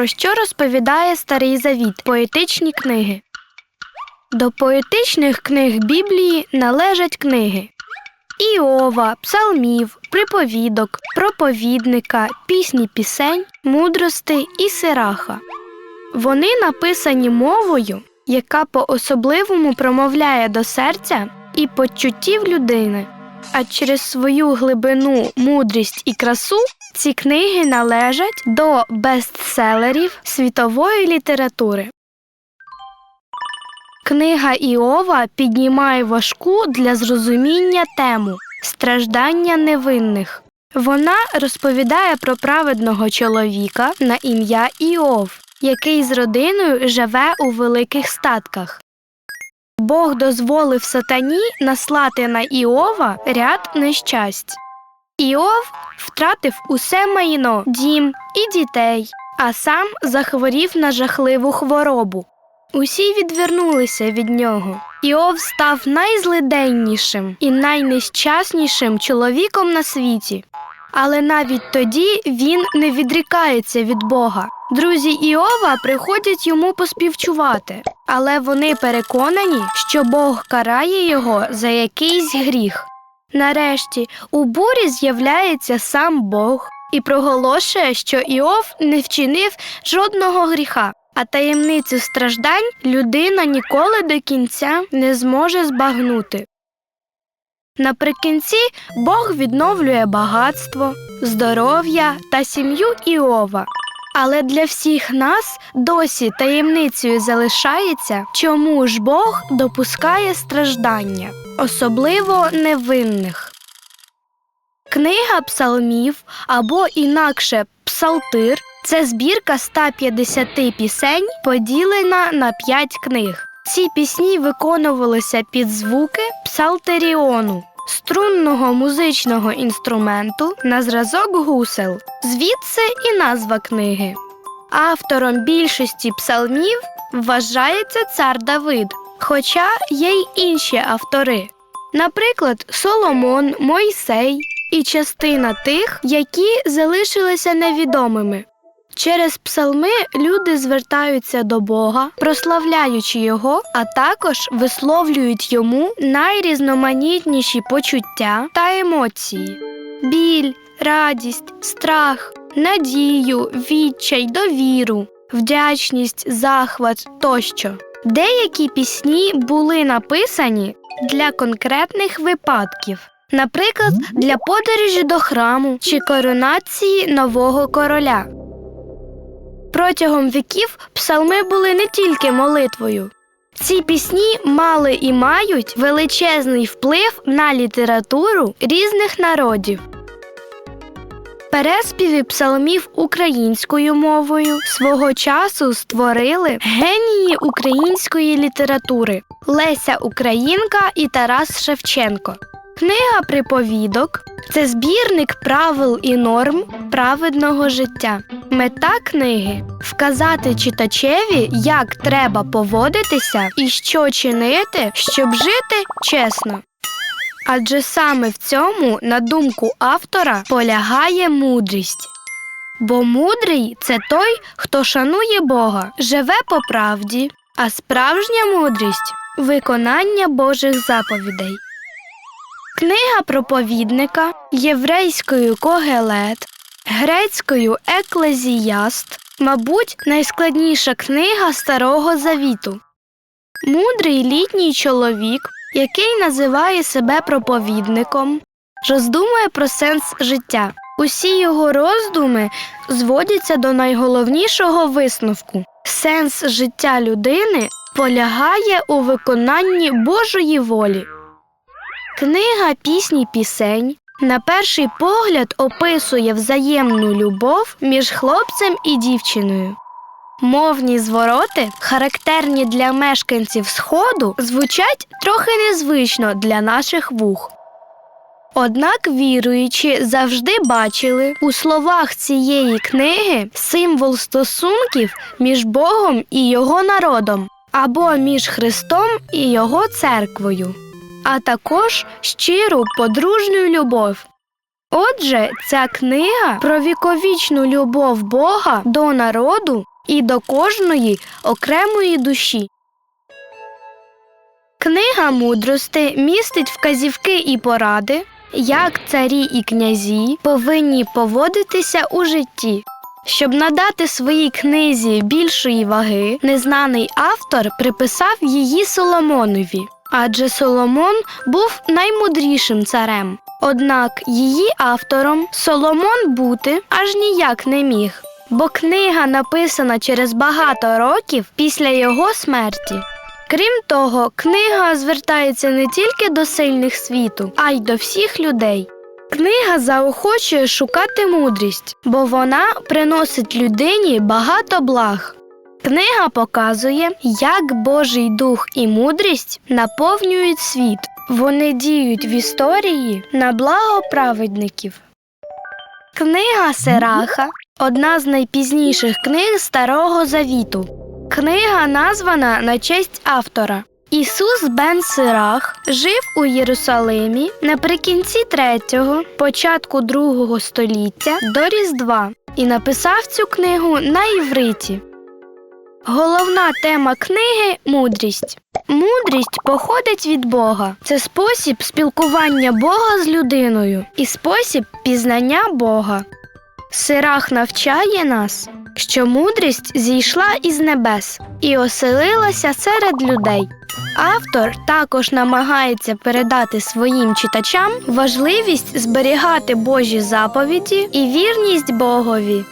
Про що розповідає Старий Завіт? Поетичні книги. До поетичних книг Біблії належать книги Іова, псалмів, приповідок, проповідника, пісні пісень, мудрости і сираха. Вони написані мовою, яка по-особливому промовляє до серця і почуттів людини. А через свою глибину, мудрість і красу ці книги належать до бестселерів світової літератури. Книга Іова піднімає важку для зрозуміння тему страждання невинних. Вона розповідає про праведного чоловіка на ім'я Іов, який з родиною живе у великих статках. Бог дозволив сатані наслати на Іова ряд нещасть. Іов втратив усе майно, дім і дітей, а сам захворів на жахливу хворобу. Усі відвернулися від нього. Іов став найзлиденнішим і найнещаснішим чоловіком на світі. Але навіть тоді він не відрікається від Бога. Друзі Іова приходять йому поспівчувати, але вони переконані, що Бог карає його за якийсь гріх. Нарешті у бурі з'являється сам Бог і проголошує, що Іов не вчинив жодного гріха, а таємницю страждань людина ніколи до кінця не зможе збагнути. Наприкінці Бог відновлює багатство, здоров'я та сім'ю Іова. Але для всіх нас досі таємницею залишається, чому ж Бог допускає страждання, особливо невинних. Книга псалмів або інакше псалтир це збірка 150 пісень, поділена на 5 книг. Ці пісні виконувалися під звуки псалтеріону, струнного музичного інструменту на зразок гусел, звідси і назва книги. Автором більшості псалмів вважається цар Давид, хоча є й інші автори, наприклад, Соломон, Мойсей і частина тих, які залишилися невідомими. Через псалми люди звертаються до Бога, прославляючи його, а також висловлюють йому найрізноманітніші почуття та емоції: біль, радість, страх, надію, відчай, довіру, вдячність, захват тощо. Деякі пісні були написані для конкретних випадків. Наприклад, для подорожі до храму чи коронації нового короля. Протягом віків псалми були не тільки молитвою. Ці пісні мали і мають величезний вплив на літературу різних народів. Переспіви псалмів українською мовою свого часу створили генії української літератури Леся Українка і Тарас Шевченко. Книга приповідок це збірник правил і норм праведного життя. Мета книги вказати читачеві, як треба поводитися і що чинити, щоб жити чесно. Адже саме в цьому, на думку автора, полягає мудрість. Бо мудрий це той, хто шанує Бога, живе по правді, а справжня мудрість виконання Божих заповідей. Книга проповідника єврейською Когелет, грецькою Еклезіаст, мабуть, найскладніша книга Старого Завіту. Мудрий літній чоловік, який називає себе проповідником, роздумує про сенс життя. Усі його роздуми зводяться до найголовнішого висновку. Сенс життя людини полягає у виконанні Божої волі. Книга пісні пісень на перший погляд описує взаємну любов між хлопцем і дівчиною. Мовні звороти, характерні для мешканців Сходу, звучать трохи незвично для наших вух. Однак віруючі завжди бачили у словах цієї книги символ стосунків між Богом і його народом або між Христом і його церквою, а також щиру подружню любов. Отже, ця книга про віковічну любов Бога до народу і до кожної окремої душі. Книга мудрости містить вказівки і поради, як царі і князі повинні поводитися у житті. Щоб надати своїй книзі більшої ваги, незнаний автор приписав її Соломонові, адже Соломон був наймудрішим царем. Однак її автором Соломон бути аж ніяк не міг, бо книга написана через багато років після його смерті. Крім того, книга звертається не тільки до сильних світу, а й до всіх людей. Книга заохочує шукати мудрість, бо вона приносить людині багато благ. Книга показує, як Божий дух і мудрість наповнюють світ. Вони діють в історії на благо праведників. Книга Сираха одна з найпізніших книг Старого Завіту. Книга названа на честь автора. Ісус Бен Сирах жив у Єрусалимі наприкінці 3-го, початку 2-го століття до Різдва і написав цю книгу на івриті. Головна тема книги мудрість. Мудрість походить від Бога. Це спосіб спілкування Бога з людиною і спосіб пізнання Бога. Сирах навчає нас, що мудрість зійшла із небес і оселилася серед людей. Автор також намагається передати своїм читачам важливість зберігати Божі заповіді і вірність Богові.